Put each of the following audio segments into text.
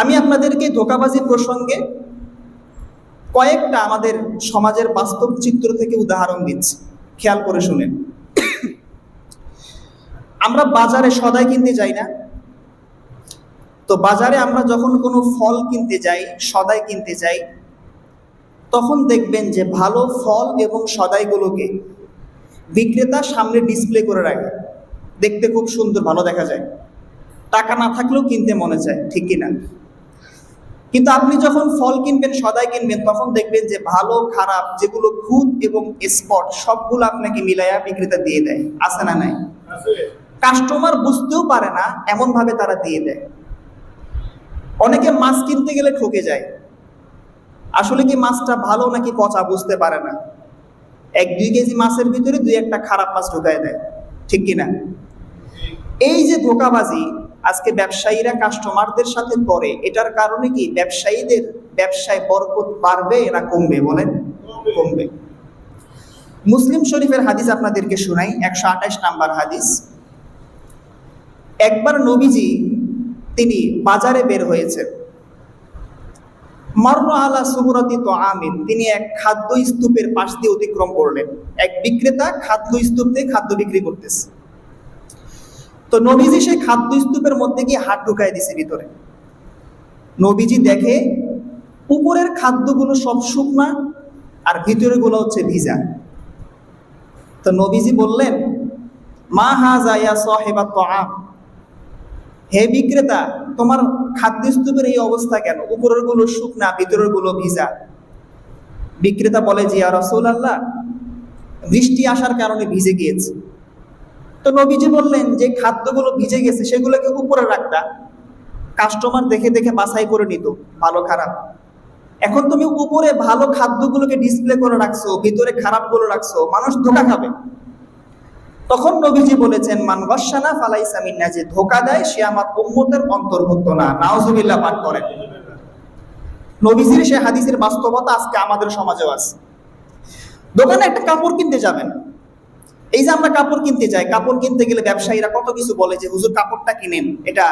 আমি আপনাদেরকে ধোকাবাজি প্রসঙ্গে কয়েকটা আমাদের সমাজের বাস্তব চিত্র থেকে উদাহরণ দিচ্ছি। খেয়াল করে শুনেন। আমরা বাজারে সদাই কিনতে যাই না। তো বাজারে আমরা যখন কোনো ফল কিনতে যাই, সদাই কিনতে যাই, তখন দেখবেন যে ভালো ফল এবং সদাইগুলোকে বিক্রেতা সামনে ডিসপ্লে করে রাখে। দেখতে খুব সুন্দর, ভালো দেখা যায়। টাকা না থাকলেও কিনতে মনে চায়, ঠিক কিনা? কিন্তু আপনি যখন ফল কিনবেন সদাই কিনবেন তখন দেখবেন যে ভালো খারাপ যেগুলো খুদ এবং স্পট সবগুলো আপনাকে মিলাইয়া বিক্রেতা দিয়ে দেয়। আছে না নাই? কাস্টমার বুঝতেও পারে না এমন ভাবে তারা দিয়ে দেয়। অনেকে মাছ কিনতে গেলে ঠকে যায়। আসলে কি মাছটা ভালো নাকি পচা বুঝতে পারে না। এক দুই কেজি মাছের ভিতরে দুই একটা খারাপ মাছ ঢুকায় দেয়। ঠিক কিনা? এই যে ধোকাবাজি আজকে ব্যবসায়ীরা কাস্টমারদের সাথে করে। এটার কারণে কি ব্যবসায়ীদের, ব্যবসায় বরকত বাড়বে না কমবে বলেন? কমবে। মুসলিম শরীফের হাদিস আপনাদেরকে শোনাই, একশো আঠাশ নাম্বার হাদিস। একবার নবীজি তিনি বাজারে বের হয়েছে মার্র আলা সুহরতি তো আমিন তিনি এক খাদ্য স্তূপের পাশ দিয়ে অতিক্রম করলেন। এক বিক্রেতা খাদ্য স্তূপ দিয়ে খাদ্য বিক্রি করতেছে। তো নবীজি সেই খাদ্য স্তূপের মধ্যে গিয়ে হাত ঢুকাই দিছে ভিতরে। নবীজি দেখে উপরের খাদ্যগুলো সব শুকনা আর ভিতরেরগুলো হচ্ছে ভিজা। তো নবীজি বললেন, মা হাজা ইয়া সাহেবা তাআম, হে বিক্রেতা, তোমার খাদ্য স্তূপের এই অবস্থা কেন? উপরেরগুলো শুকনা ভিতরেরগুলো ভিজা। বিক্রেতা বলে, যে আর আল্লাহ বৃষ্টি আসার কারণে ভিজে গিয়েছে। তো নবীজি বললেন যে খাদ্যগুলো ভিজে গেছে, সেগুলোকে উপরে রাখতা। কাস্টমার দেখে দেখে বাছাই করে নিত, ভালো খারাপ। এখন তুমি উপরে ভালো খাদ্যগুলোকে ডিসপ্লে করে রাখছো, ভিতরে খারাপগুলো রাখছো, মানুষ ধোকা খাবে। তখন নবীজি বলেছেন, মান গসানা মিন্না যে ধোকা দেয়, সে আমার উম্মতের অন্তর্ভুক্ত না। নাউজুবিল্লাহ পাঠ করেন। নবীজির সে হাদিসের বাস্তবতা আজকে আমাদের সমাজেও আছে। দোকানে একটা কাপড় কিনতে যাবেন। এই যে আমরা কাপড় কিনতে যাই, কাপড় কিনতে গেলে ব্যবসায়ীরা কত কিছু বলে যে, হুজুর, কাপড়টা কিনেন। এটা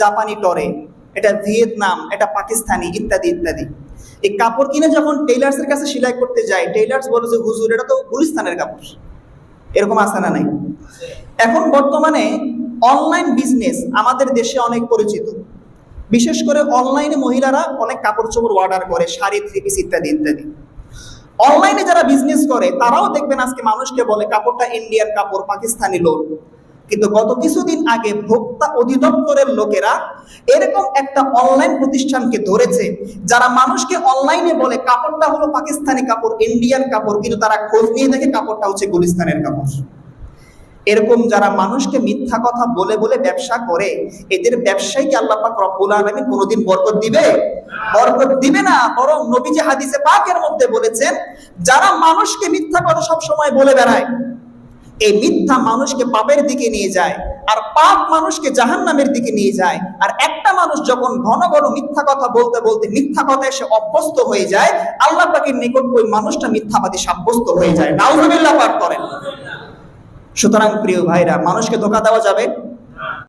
জাপানি টরে, এটা ভিয়েতনাম, এটা পাকিস্তানি, ইত্যাদি ইত্যাদি। এই কাপড় কিনে যখন টেইলার্সের কাছে সেলাই করতে যায় টেইলার্স বলে যে, হুজুর, এটা তো গুলিস্তানের কাপড়। এরকম আছে না নাই। এখন বর্তমানে অনলাইন বিজনেস আমাদের দেশে অনেক পরিচিত। বিশেষ করে অনলাইনে মহিলারা অনেক কাপড় চোপড় অর্ডার করে, শাড়ি থ্রি পিস ইত্যাদি ইত্যাদি। অনলাইনে যারা বিজনেস করে, তারাও দেখবেন আজকে মানুষকে বলে, কাপড়টা ইন্ডিয়ার কাপড়, পাকিস্তানি লোক। কিন্তু গত কিছুদিন আগে ভোক্তা অধিদপ্তরের লোকেরা এরকম একটা অনলাইন প্রতিষ্ঠানকে ধরেছে, যারা মানুষকে অনলাইনে বলে, কাপড়টা হলো পাকিস্তানি কাপড় ইন্ডিয়ান কাপড়। কিন্তু তারা খোঁজ নিয়ে দেখে কাপড়টা হচ্ছে গুলিস্তানের কাপড়। এরকম যারা মানুষকে মিথ্যা কথা বলে বলে ব্যবসা করে, এদের ব্যবসায়ীকে আল্লাহ পাক রব্বুল আলামিন কোনোদিন বরকত দিবে? বরকত দিবে না, বরং নবীজি হাদিসে পাকের মধ্যে বলেছেন, যারা মানুষকে মিথ্যা কথা সব সময় বলে বেড়ায়, এই মিথ্যা মানুষকে পাপের দিকে নিয়ে যায়, আর পাপ মানুষকে জাহান্নামের দিকে নিয়ে যায়, আর একটা মানুষ যখন ঘন ঘন মিথ্যা কথা বলতে বলতে মিথ্যা কথায় সে অভ্যস্ত হয়ে যায়, আল্লাহ পাকের নিকট ওই মানুষটা মিথ্যাবাদী সাব্যস্ত হয়ে যায়। নাউজুবিল্লাহ পাঠ করেন। সুতরাং প্রিয় ভাইরা মানুষকে ধোকা দেওয়া যাবে